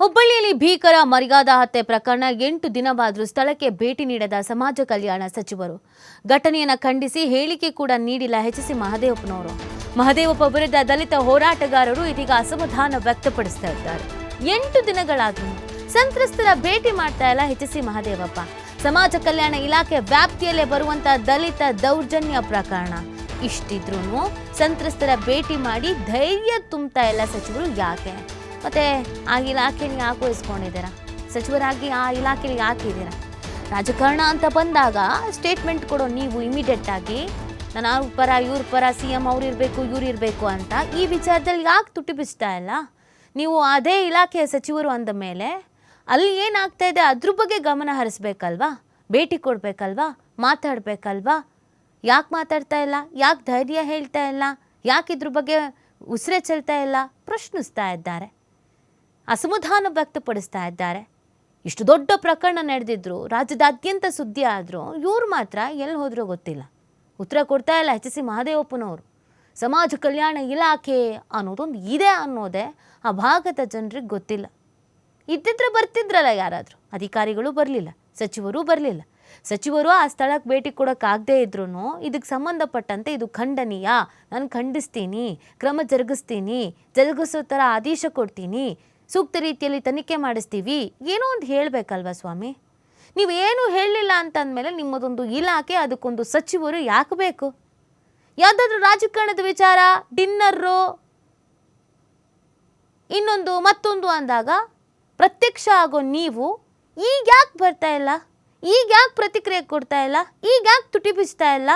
ಹುಬ್ಬಳ್ಳಿಯಲ್ಲಿ ಭೀಕರ ಮರ್ಯಾದ ಹತ್ಯೆ ಪ್ರಕರಣ ಎಂಟು ದಿನವಾದರೂ ಸ್ಥಳಕ್ಕೆ ಭೇಟಿ ನೀಡದ ಸಮಾಜ ಕಲ್ಯಾಣ ಸಚಿವರು. ಘಟನೆಯನ್ನು ಖಂಡಿಸಿ ಹೇಳಿಕೆ ಕೂಡ ನೀಡಿಲ್ಲ ಎಚ್ ಸಿ ಮಹದೇವಪ್ಪನವರು. ಮಹದೇವಪ್ಪ ವಿರುದ್ಧ ದಲಿತ ಹೋರಾಟಗಾರರು ಇದೀಗ ಅಸಮಾಧಾನ ವ್ಯಕ್ತಪಡಿಸ್ತಾ ಇದ್ದಾರೆ. ಎಂಟು ದಿನಗಳಾದ್ರೂ ಸಂತ್ರಸ್ತರ ಭೇಟಿ ಮಾಡ್ತಾ ಇಲ್ಲ ಎಚ್ ಸಿ ಮಹದೇವಪ್ಪ. ಸಮಾಜ ಕಲ್ಯಾಣ ಇಲಾಖೆ ವ್ಯಾಪ್ತಿಯಲ್ಲೇ ಬರುವಂತಹ ದಲಿತ ದೌರ್ಜನ್ಯ ಪ್ರಕರಣ. ಇಷ್ಟಿದ್ರೂ ಸಂತ್ರಸ್ತರ ಭೇಟಿ ಮಾಡಿ ಧೈರ್ಯ ತುಂಬ್ತಾ ಇಲ್ಲ ಸಚಿವರು ಯಾಕೆ? ಮತ್ತೆ ಆ ಇಲಾಖೆಯಲ್ಲಿ ಯಾಕೆ ವಹಿಸ್ಕೊಂಡಿದ್ದೀರಾ ಸಚಿವರಾಗಿ ಆ ಇಲಾಖೆಲಿ ಯಾಕೆ ಇದ್ದೀರಾ? ರಾಜಕಾರಣ ಅಂತ ಬಂದಾಗ ಸ್ಟೇಟ್ಮೆಂಟ್ ಕೊಡೋ ನೀವು ಇಮಿಡಿಯೇಟ್ ಆಗಿ ನಾನು ಅವ್ರ ಪರ, ಇವ್ರ ಪರ ಸಿ ಎಂ ಅವ್ರು ಇರಬೇಕು, ಇವ್ರು ಇರಬೇಕು ಅಂತ ಈ ವಿಚಾರದಲ್ಲಿ ಯಾಕೆ ತುಟಿ ಬಿಚ್ತಾ ಇಲ್ಲ? ನೀವು ಅದೇ ಇಲಾಖೆಯ ಸಚಿವರು ಅಂದ ಮೇಲೆ ಅಲ್ಲಿ ಏನಾಗ್ತಾ ಇದೆ? ಅದ್ರ ಬಗ್ಗೆ ಗಮನ ಹರಿಸ್ಬೇಕಲ್ವಾ? ಭೇಟಿ ಕೊಡಬೇಕಲ್ವಾ? ಮಾತಾಡಬೇಕಲ್ವಾ? ಯಾಕೆ ಮಾತಾಡ್ತಾ ಇಲ್ಲ? ಯಾಕೆ ಧೈರ್ಯ ಹೇಳ್ತಾ ಇಲ್ಲ? ಯಾಕೆ ಇದ್ರ ಬಗ್ಗೆ ಉಸಿರೆ ಚೆಲ್ತಾ ಇಲ್ಲ? ಪ್ರಶ್ನಿಸ್ತಾ ಇದ್ದಾರೆ. ಅಸಮಾಧಾನ ವ್ಯಕ್ತಪಡಿಸ್ತಾ ಇದ್ದಾರೆ. ಇಷ್ಟು ದೊಡ್ಡ ಪ್ರಕರಣ ನಡೆದಿದ್ರು, ರಾಜ್ಯದಾದ್ಯಂತ ಸುದ್ದಿ ಆದರೂ ಇವ್ರು ಮಾತ್ರ ಎಲ್ಲಿ ಹೋದರೂ ಗೊತ್ತಿಲ್ಲ. ಉತ್ತರ ಕೊಡ್ತಾ ಇಲ್ಲ ಎಚ್ ಸಿ ಮಹಾದೇವಪ್ಪನವರು. ಸಮಾಜ ಕಲ್ಯಾಣ ಇಲಾಖೆ ಅನ್ನೋದೊಂದು ಇದೆ ಅನ್ನೋದೇ ಆ ಭಾಗದ ಜನರಿಗೆ ಗೊತ್ತಿಲ್ಲ. ಇದ್ದಿದ್ರೆ ಬರ್ತಿದ್ರಲ್ಲ ಯಾರಾದರೂ, ಅಧಿಕಾರಿಗಳು ಬರಲಿಲ್ಲ, ಸಚಿವರು ಬರಲಿಲ್ಲ. ಸಚಿವರು ಆ ಸ್ಥಳಕ್ಕೆ ಭೇಟಿ ಕೊಡೋಕ್ಕಾಗದೇ ಇದ್ರೂ ಇದಕ್ಕೆ ಸಂಬಂಧಪಟ್ಟಂತೆ ಇದು ಖಂಡನೀಯ. ನಾನು ಖಂಡಿಸ್ತೀನಿ, ಕ್ರಮ ಜರುಗಿಸ್ತೀನಿ, ಜರುಗಿಸೋ ಥರ ಆದೇಶ ಕೊಡ್ತೀನಿ ಸೂಕ್ತ ರೀತಿಯಲ್ಲಿ ತನಿಖೆ ಮಾಡಿಸ್ತೀವಿ? ಏನೋ ಒಂದು ಹೇಳಬೇಕಲ್ವ ಸ್ವಾಮಿ? ನೀವೇನು ಹೇಳಲಿಲ್ಲ ಅಂತಂದಮೇಲೆ ನಿಮ್ಮದೊಂದು ಇಲಾಖೆ, ಅದಕ್ಕೊಂದು ಸಚಿವರು ಯಾಕೆ ಬೇಕು? ಯಾವುದಾದ್ರೂ ರಾಜಕಾರಣದ ವಿಚಾರ ಡಿನ್ನರು ಇನ್ನೊಂದು ಮತ್ತೊಂದು ಅಂದಾಗ ಪ್ರತ್ಯಕ್ಷ ಆಗೋ ನೀವು ಈಗ ಯಾಕೆ ಬರ್ತಾ ಇಲ್ಲ? ಈಗ ಯಾಕೆ ಪ್ರತಿಕ್ರಿಯೆ ಕೊಡ್ತಾ ಇಲ್ಲ? ಈಗ ಯಾಕೆ ತುಟಿ ಬಿಚ್ತಾ ಇಲ್ಲ?